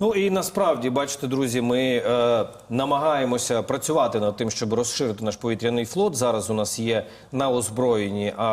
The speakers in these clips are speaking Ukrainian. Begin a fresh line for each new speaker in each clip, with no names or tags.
Ну і насправді, бачите, друзі, ми е, намагаємося працювати над тим, щоб розширити наш повітряний флот. Зараз у нас є на озброєнні а,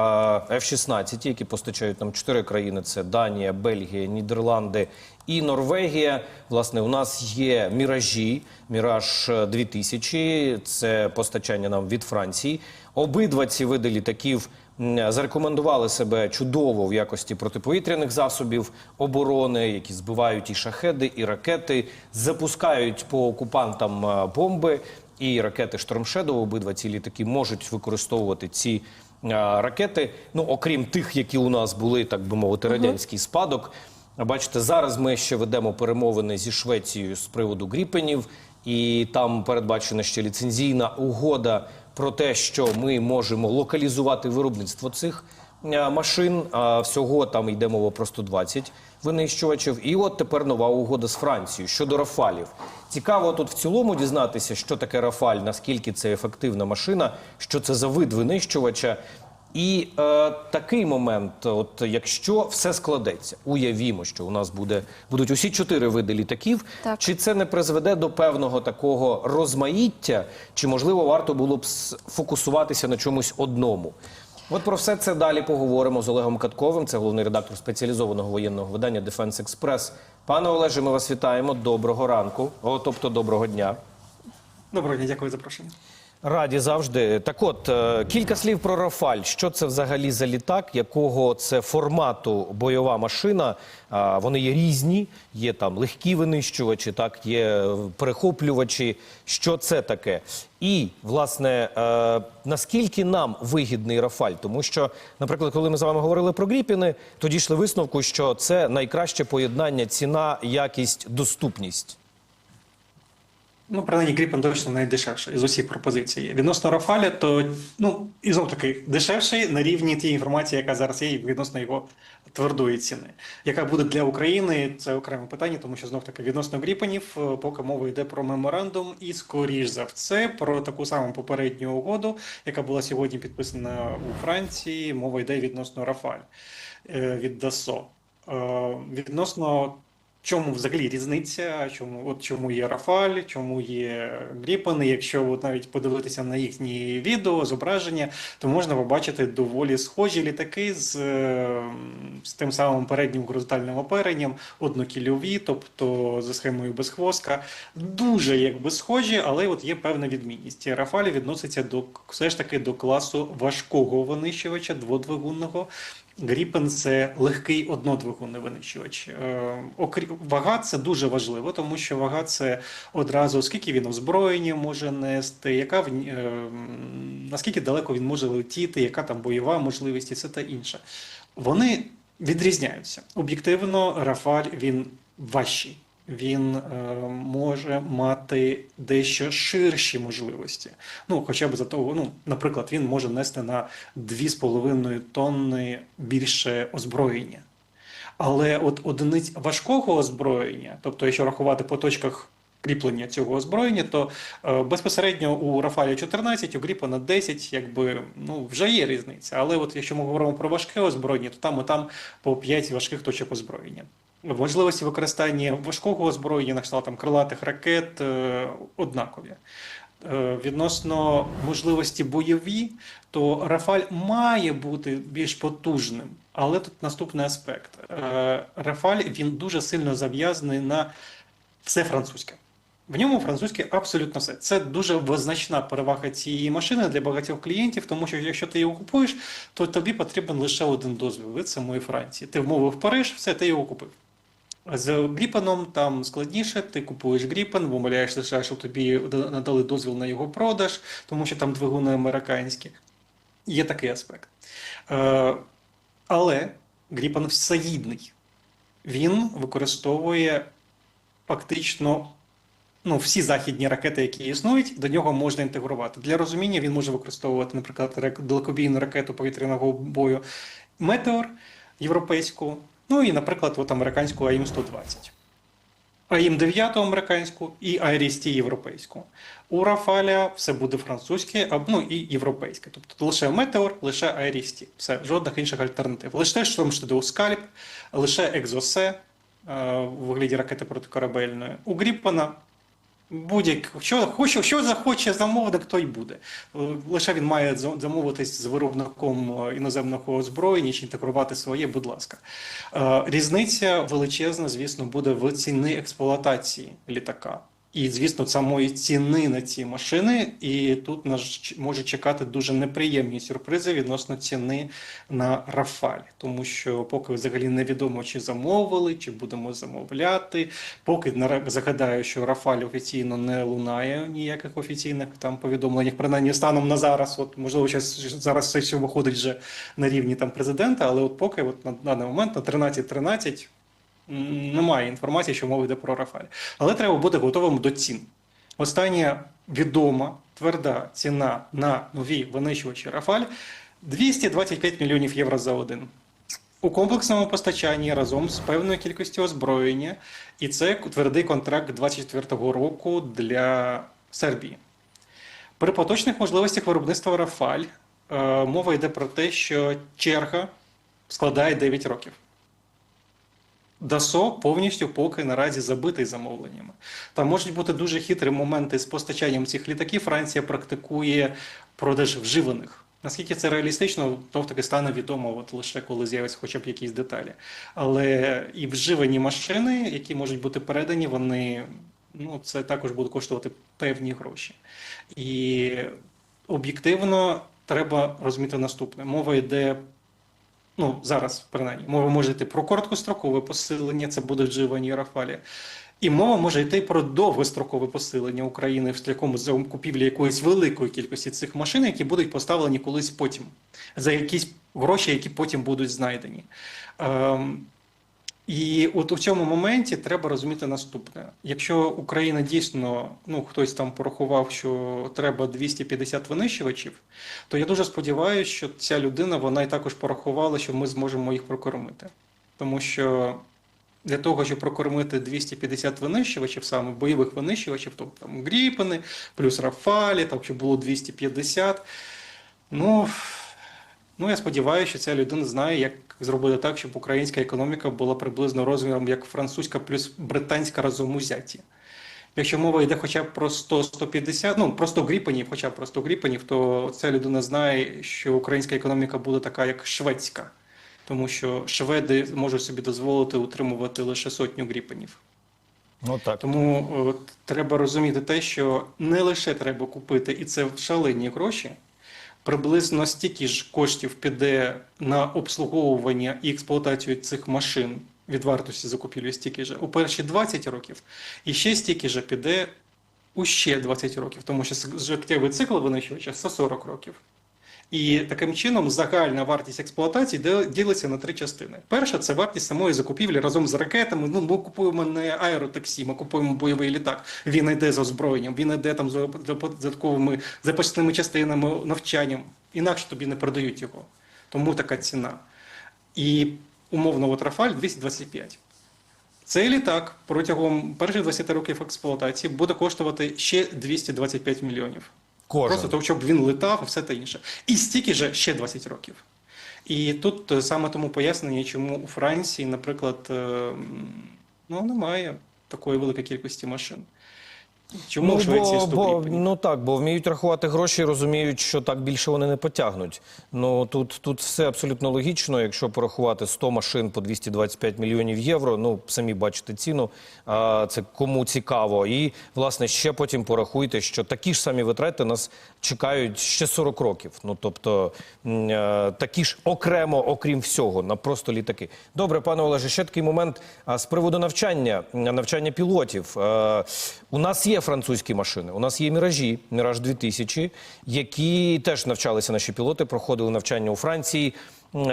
F-16, які постачають нам чотири країни: це Данія, Бельгія, Нідерланди і Норвегія. Власне, у нас є міражі, міраж 2000, це постачання нам від Франції. Обидва ці види літаків зарекомендували себе чудово в якості протиповітряних засобів оборони, які збивають і шахеди, і ракети, запускають по окупантам е, бомби. І ракети Штормшедоу, обидва ці літаки можуть використовувати ці е, ракети. Ну окрім тих, які у нас були, так би мовити, радянський спадок. Бачите, зараз ми ще ведемо перемовини зі Швецією з приводу гріпенів, і там передбачена ще ліцензійна угода про те, що ми можемо локалізувати виробництво цих е, машин. Всього там йде мова про 120 винищувачів. І от тепер нова угода з Францією щодо Рафалів. Цікаво тут в цілому дізнатися, що таке Рафаль, наскільки це ефективна машина, що це за вид винищувача. І е, такий момент, от якщо все складеться, уявімо, що у нас буде будуть усі чотири види літаків,
Так.
чи це не призведе до певного такого розмаїття, чи можливо варто було б фокусуватися на чомусь одному? От про все це далі поговоримо з Олегом Катковим. Це головний редактор спеціалізованого воєнного видання Дефенс Експрес. Пане Олеже, ми вас вітаємо. Доброго ранку, о, тобто доброго дня.
Доброго дня, дякую за запрошення.
Раді завжди. Так от, е, кілька слів про Рафаль. Що це взагалі за літак, якого це формату бойова машина? Вони є різні, є там легкі винищувачі, так, є перехоплювачі. Що це таке? І, власне, е, наскільки нам вигідний Рафаль? Тому що, наприклад, коли ми з вами говорили про Гріпіни, то дійшли висновку, що це найкраще поєднання ціна, якість, доступність.
Ну, принаймні, Гріпен точно найдешевший з усіх пропозицій. Відносно Рафаля, то ну і знов таки дешевший на рівні тієї інформації, яка зараз є, відносно його твердої ціни. Яка буде для України, це окреме питання, тому що знов таки відносно Гріпенів, е, поки мова йде про меморандум, і скоріш за все про таку саму попередню угоду, яка була сьогодні підписана у Франції. Мова йде відносно Рафаль е, від Дасо. Е, Відносно чому взагалі різниця? Чому от чому є Рафаль, чому є Гріпани? Якщо от навіть подивитися на їхні відео, зображення, то можна побачити доволі схожі літаки з, е, з тим самим переднім горизонтальним оперенням, однокільові, тобто за схемою безхвостка. Дуже якби схожі, але от є певна відмінність. Рафалі відноситься до все ж таки до класу важкого винищувача дводвигунного. Гріпен це легкий однодвигунний винищувач. Окрім Вага це дуже важливо, тому що вага це одразу скільки він озброєння може нести, яка в е, наскільки далеко він може летіти, яка там бойова можливість і все та інше. Вони відрізняються. Об'єктивно, Рафаль він важчий. Він е, може мати дещо ширші можливості. Ну, хоча б за того, ну, наприклад, він може нести на 2,5 тонни більше озброєння. Але от одиниць важкого озброєння, тобто, якщо рахувати по точках кріплення цього озброєння, то е, безпосередньо у Рафалі 14, у Гріпана 10, якби ну вже є різниця. Але от якщо ми говоримо про важке озброєння, то там і там по 5 важких точок озброєння. Можливості використання важкого озброєння на кшталт там крилатих ракет е, однакові. Е, Відносно можливості бойові, то Рафаль має бути більш потужним. Але тут наступний аспект. Е, Рафаль він дуже сильно зав'язаний на все французьке. В ньому французьке абсолютно все. Це дуже визначна перевага цієї машини для багатьох клієнтів, тому що якщо ти його купуєш, то тобі потрібен лише один дозвіл від самої Франції. Ти вмовив Париж, все, ти його купив. З Гріпеном там складніше, ти купуєш Гріпен, вимовляєш лише, щоб тобі надали дозвіл на його продаж, тому що там двигуни американські. Є такий аспект. Е, але Гріпен всеїдний. Він використовує фактично ну, всі західні ракети, які існують, до нього можна інтегрувати. Для розуміння він може використовувати, наприклад, далекобійну ракету повітряного бою Метеор європейську, ну і, наприклад, от американську АІМ-120. АІМ-9 американську і IRIS-T європейську. У Рафаля все буде французьке, або ну і європейське. Тобто лише Метеор, лише IRIS-T. Все, жодних інших альтернатив. Лише Штормштедоу Скальп, лише Екзосе, е, у вигляді ракети протикорабельної. У Гріппена будь-як, що, що що захоче замовник, то й буде. Лише він має замовитись з виробником е, іноземного озброєння чи інтегрувати своє, будь ласка. Е, Різниця величезна, звісно, буде в ціни експлуатації літака. І, звісно, самої ціни на ці машини, і тут нас може чекати дуже неприємні сюрпризи відносно ціни на Рафаль, тому що поки взагалі невідомо, чи замовили, чи будемо замовляти. Поки загадаю, що Рафаль офіційно не лунає ніяких офіційних там повідомленнях, принаймні станом на зараз. От можливо, зараз все виходить вже на рівні там президента, але от поки от на даний момент на 13.13 м, немає інформації, що мова йде про Рафаль. Але треба бути готовим до цін. Остання відома тверда ціна на нові винищувачі Рафаль 225 мільйонів євро за один. У комплексному постачанні разом з певною кількістю озброєння, і це твердий контракт 24-го року для Сербії. При поточних можливостях виробництва Рафаль е, мова йде про те, що черга складає 9 років. ДАСО повністю поки наразі забитий замовленнями. Там можуть бути дуже хитрі моменти з постачанням цих літаків. Франція практикує продаж вживаних. Наскільки це реалістично, то таки стане відомо от лише коли з'являться хоча б якісь деталі. Але і вживані машини, які можуть бути передані, вони ну це також буде коштувати певні гроші. І об'єктивно треба розуміти наступне: мова йде ну зараз принаймні, мова може йти про короткострокове посилення, це буде вживані Рафалі. І мова може йти про довгострокове посилення України в такому закупівлі якоїсь великої кількості цих машин, які будуть поставлені колись потім за якісь гроші, які потім будуть знайдені. Ем, і от у цьому моменті треба розуміти наступне: якщо Україна дійсно, ну хтось там порахував, що треба 250 винищувачів, то я дуже сподіваюся, що ця людина вона і також порахувала, що ми зможемо їх прокормити. Тому що для того, щоб прокормити 250 винищувачів, саме бойових винищувачів, тобто там Гріпени, плюс Рафалі, там щоб було 250. Ну, ну я сподіваюся, що ця людина знає, як зробити так, щоб українська економіка була приблизно розміром як французька плюс британська разом узяті. Якщо мова йде хоча б про 100-150, ну про 100 гріпенів, хоча б про 100 гріпенів, то ця людина знає, що українська економіка буде така, як шведська, тому що шведи можуть собі дозволити утримувати лише сотню гріпенів.
Ну так.
Тому от, треба розуміти те, що не лише треба купити, і це шалені гроші. Приблизно стільки ж коштів піде на обслуговування і експлуатацію цих машин від вартості закупівлі стільки ж у перші 20 років, і ще стільки ж піде у ще 20 років, тому що життєвий цикл винищувача 140 років. І таким чином загальна вартість експлуатації ділиться на три частини. Перша це вартість самої закупівлі разом з ракетами. Ну, ми купуємо не аеротаксі, ми купуємо бойовий літак. Він йде з озброєнням, він йде там з додатковими запасними частинами, навчанням. Інакше тобі не продають його. Тому така ціна. І умовно, от Рафаль 225. Цей літак протягом перших 20 років експлуатації буде коштувати ще 225 мільйонів.
Кожен.
Просто тому, щоб він летав і все те інше. І стільки же ще 20 років. І тут е, саме тому пояснення, чому у Франції, наприклад, е, ну, немає такої великої кількості машин. Чому
ну,
Швеції
бо,
100
бо, ну так, бо вміють рахувати гроші, і розуміють, що так більше вони не потягнуть. Ну тут, тут все абсолютно логічно. Якщо порахувати 100 машин по 225 мільйонів євро, ну самі бачите ціну. А, це кому цікаво. І власне ще потім порахуйте, що такі ж самі витрати нас чекають ще 40 років. Ну тобто е, такі ж окремо, окрім всього, на просто літаки. Добре, пане Олеже, ще такий момент а, з приводу навчання, навчання пілотів. Е, У нас є французькі машини, у нас є міражі, міраж 2000, які теж навчалися наші пілоти, проходили навчання у Франції.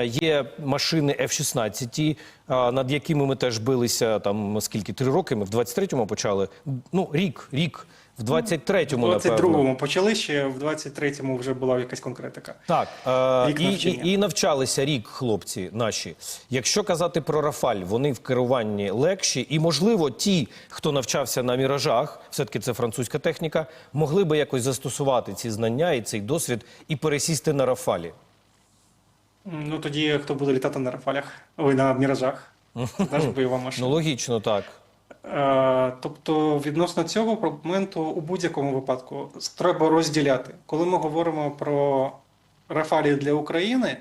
Є машини F-16, над якими ми теж билися там скільки три роки. Ми в 23-му почали. Ну рік, рік. В 23-му,
В 22-му почали ще, в 23-му вже була якась конкретика.
Так, е,
Рік
і,
навчання.
і, і навчалися рік хлопці наші. Якщо казати про Рафаль, вони в керуванні легші, і можливо, ті, хто навчався на міражах, все-таки це французька техніка, могли би якось застосувати ці знання і цей досвід і пересісти на Рафалі.
Ну тоді хто буде літати на Рафалях, ой, на міражах. Наша бойова машина.
Ну логічно, так.
Е, Тобто, відносно цього моменту у будь-якому випадку треба розділяти. Коли ми говоримо про Рафалі для України,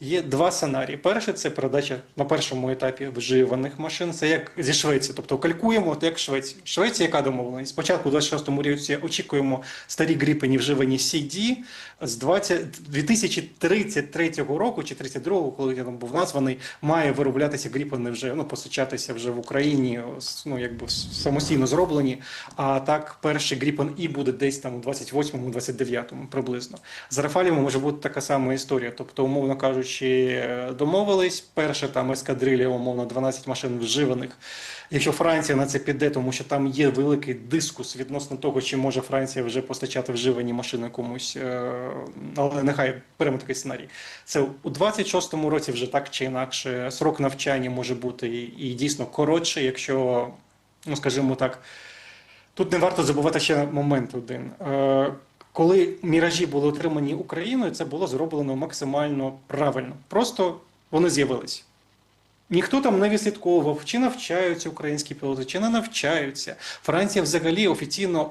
є два сценарії. Перший це передача на першому етапі вживаних машин. Це як зі Швеції. Тобто калькуємо от як Швеція. Швеція, яка домовленість? Спочатку, у 26-му році очікуємо старі гріпені вживані CD. З 20, 2033 року чи 32-го, коли він там був названий, має вироблятися гріпени вже ну, постачатися вже в Україні, ну якби самостійно зроблені. А так, перший Гріпен І буде десь там у 28-му, 29-му приблизно. З Рафаліми може бути така сама історія. Тобто, умовно кажучи, е, домовились. Перша там ескадрилля, умовно, 12 машин вживаних. Якщо Франція на це піде, тому що там є великий дискус відносно того, чи може Франція вже постачати вживані машини комусь, е, але нехай беремо такий сценарій. Це у 26-му році вже так чи інакше срок навчання може бути і, і дійсно коротший, якщо, ну скажімо так, тут не варто забувати ще момент один. Коли міражі були отримані Україною, це було зроблено максимально правильно. Просто вони з'явились. Ніхто там не відслідковував, чи навчаються українські пілоти, чи не навчаються. Франція взагалі офіційно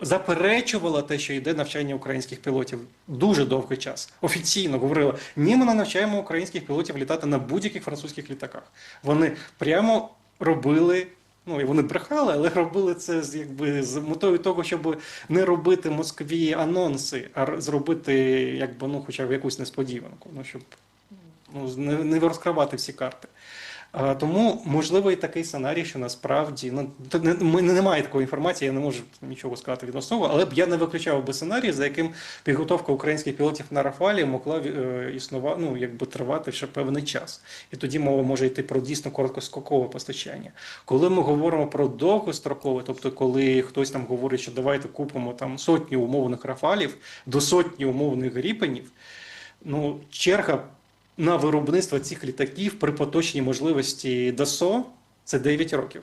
заперечувала те, що йде навчання українських пілотів дуже довгий час. Офіційно говорила: ні, ми не навчаємо українських пілотів літати на будь-яких французьких літаках. Вони прямо робили. Ну і вони брехали, але робили це з якби з метою того, щоб не робити Москві анонси, а зробити якби ну, хоча б якусь несподіванку. Ну щоб ну, не, не розкривати всі карти. Тому можливо і такий сценарій, що насправді ну ми- немає такої інформації, я не можу нічого сказати відносно, але б я не виключав би сценарій, за яким підготовка українських пілотів на Рафалі могла е, існувати, ну якби тривати ще певний час. І тоді мова може йти про дійсно короткоскокове постачання. Коли ми говоримо про довгострокове, тобто коли хтось там говорить, що давайте купимо там сотню умовних рафалів до сотні умовних гріпенів, ну черга на виробництво цих літаків при поточній можливості ДАСО це 9 років.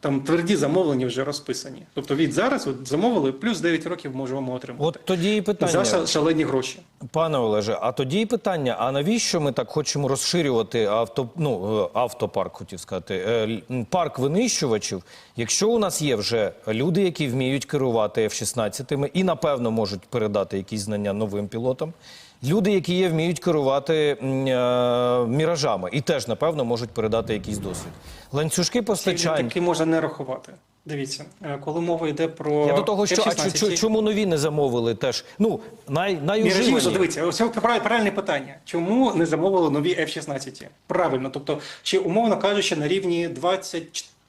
Там тверді замовлення вже розписані. Тобто від зараз от замовили, плюс 9 років можемо отримати.
От тоді і питання.
За шалені гроші.
Пане Олеже, а тоді і питання: а навіщо ми так хочемо розширювати авто, ну, е, автопарк, хотів сказати, е, парк винищувачів, якщо у нас є вже люди, які вміють керувати F-16 і напевно можуть передати якісь знання новим пілотам. Люди, які є, вміють керувати е, міражами, і теж напевно можуть передати якийсь досвід. Ланцюжки постачань.
Такі можна не рахувати. Дивіться, е, коли мова йде про
Я до того, що а
F-16,
чу- чу- чому нові не замовили теж? Ну най найуживані.
дивіться, ось правильне питання. Чому не замовили нові F-16? Правильно, тобто, чи умовно кажучи, на рівні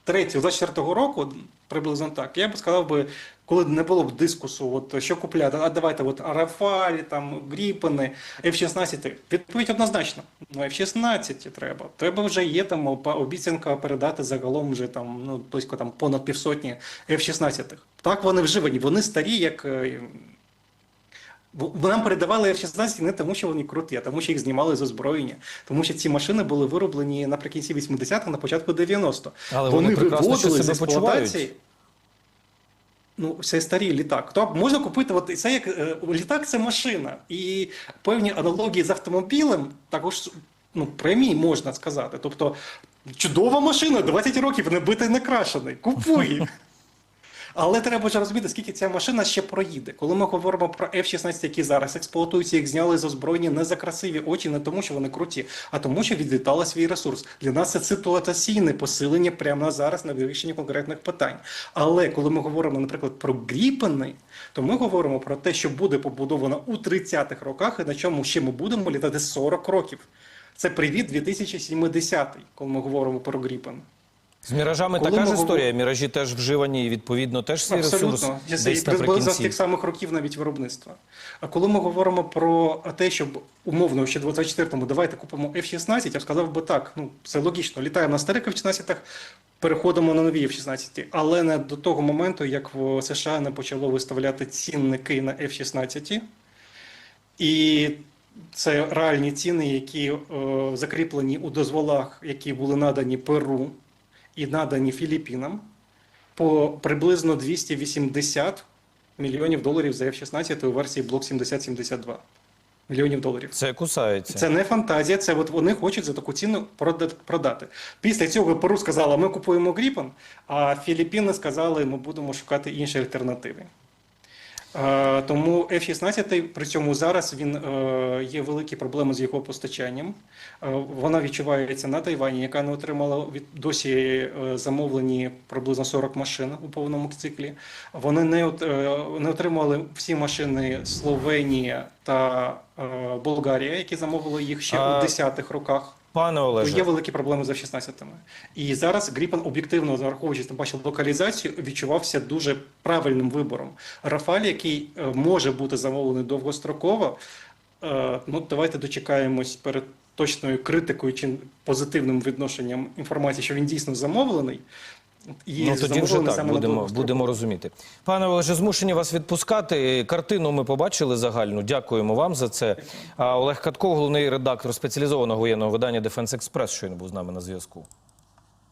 23-24 року, приблизно так, я б сказав би, коли не було б дискусу, от що купляти, а давайте от Рафалі, там Гріпени, F-16. Відповідь однозначно. Ну, F-16 треба. Треба вже є там обіцянка передати загалом вже там ну близько там понад півсотні F-16. Так вони вживані, вони старі, як. Нам передавали F-16 не тому, що вони круті, а тому, що їх знімали з озброєння. Тому що ці машини були вироблені наприкінці 80-х, на початку 90-х.
Але вони ще
виводили з експлуатації. Ну, це старий літак. То можна купити, от це як е, літак це машина. І певні аналогії з автомобілем також ну, прямі можна сказати. Тобто, чудова машина, 20 років не битий, не крашений. Купуй. Але треба ж розуміти, скільки ця машина ще проїде. Коли ми говоримо про F-16, які зараз експлуатуються, їх зняли з озброєння не за красиві очі, не тому, що вони круті, а тому, що відлітала свій ресурс. Для нас це ситуаційне посилення прямо на зараз на вирішенні конкретних питань. Але коли ми говоримо, наприклад, про Гріпени, то ми говоримо про те, що буде побудовано у 30-х роках, і на чому ще ми будемо літати 40 років. Це привіт 2070-й, коли ми говоримо про Гріпен.
З міражами
Коли
така ж
ми говоримо-
історія. Міражі теж вживані, і відповідно теж свій ресурс
Абсолютно.
десь
Десь з тих самих років навіть виробництва. А коли ми говоримо про те, щоб умовно ще 24-му давайте купимо F-16, я б сказав би так, ну це логічно. Літаємо на старих F-16, переходимо на нові F-16, але не до того моменту, як в США не почало виставляти цінники на F-16. І це реальні ціни, які е, закріплені у дозволах, які були надані Перу і надані Філіппінам по приблизно 280 мільйонів доларів за F-16 у версії блок 7072. мільйонів доларів.
Це кусається.
Це не фантазія, це от вони хочуть за таку ціну прода- продати. Після цього Перу сказала, ми купуємо Гріпен, а Філіппіни сказали, ми будемо шукати інші альтернативи. Тому F-16, при цьому зараз він е, є великі проблеми з його постачанням. Е, Вона відчувається на Тайвані, яка не отримала від досі е, замовлені приблизно 40 машин у повному циклі. Вони не, от- не отримали всі машини Словенія та Болгарія, які замовили їх ще
А-
у 10-х роках.
Пане Олеже,
є великі проблеми з F-16. І зараз Гріпен, об'єктивно зараховуючи там бачив локалізацію, відчувався дуже правильним вибором. Рафаль, який е, може бути замовлений довгостроково. е, Ну, давайте дочекаємось перед точною критикою чи позитивним відношенням інформації, що він дійсно замовлений. І
ну тоді вже так
саме
будемо, будемо розуміти. Пане Олеже, змушені вас відпускати. Картину ми побачили загальну. Дякуємо вам за це. А Олег Катков, головний редактор спеціалізованого воєнного видання Дефенс Експрес, щойно був з нами на зв'язку.